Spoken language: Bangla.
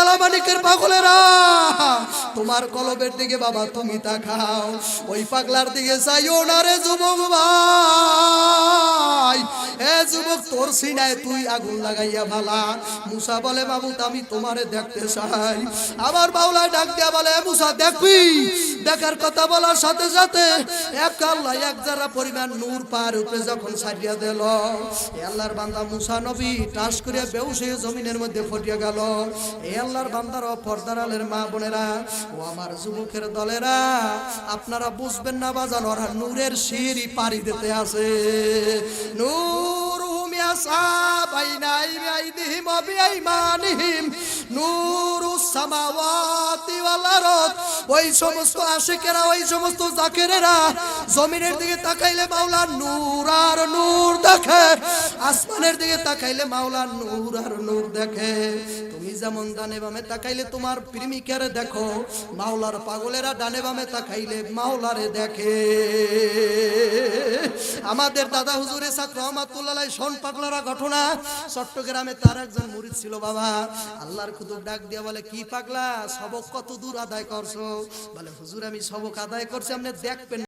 কালামানিকের পাগলেরা। তোমার কলবের দিকে বাবা, তুমি তাকাও। ওই পাগলার দিকে চাইও না রে যুবক ভাই। এ যুবক, তোর সিনায় তুই আগুন লাগাইয়া ভালা। মুসা বলে, বাবু আমি তোমারে দেখতে চাই। আমার বাউলায় ডাক দিয়া বলে মুসা, দেখবি? দেখার কথা বলার সাথে সাথে এক আল্লাহ এক যারা পরিমাণ নূর পার উপরে যখন সারিয়া দিল, এ আল্লাহর বান্দা মুসা নবী টাস করে বেউসে জমিনের মধ্যে ফটিয়া গেল। এই আল্লাহর বান্দার পর্দার আলের মা বোনেরা, ও আমার যুবকের দলেরা, আপনারা বুঝবেন না বাজান ওরা নূরের সিঁড়ি পাড়ি দিতে আছে। নূর বিআইমানিহিম। নূরুস সামাওয়াতি ওয়াল ওই সমস্ত আশেকেরা ওই সমস্ত জাকেরেরা জমিনের দিকে তাকাইলে মাওলা নূর আর নূর দেখে। আসমানের দিকে তাকাইলে মাওলা নূর আর নূর দেখে। তুমি যেমন ডানে বামে তাকাইলে তোমার প্রেমিকারে দেখো, মাওলার পাগলেরা ডানে বামে তাকাইলে মাওলারে দেখে। আমাদের দাদা হুজুরে ছাত্র রহমাতুল্লাহ শোন পাগলারা ঘটনা, চট্টগ্রামে তার একজন মুরিদ ছিল বাবা। আল্লাহর কুতুব ডাক দিয়া বলে, কি পাগলা, সবক কত দূর আদায় করছ? বলে, হুজুর, আমি সবক আদায় করছি, আপনি দেখবেন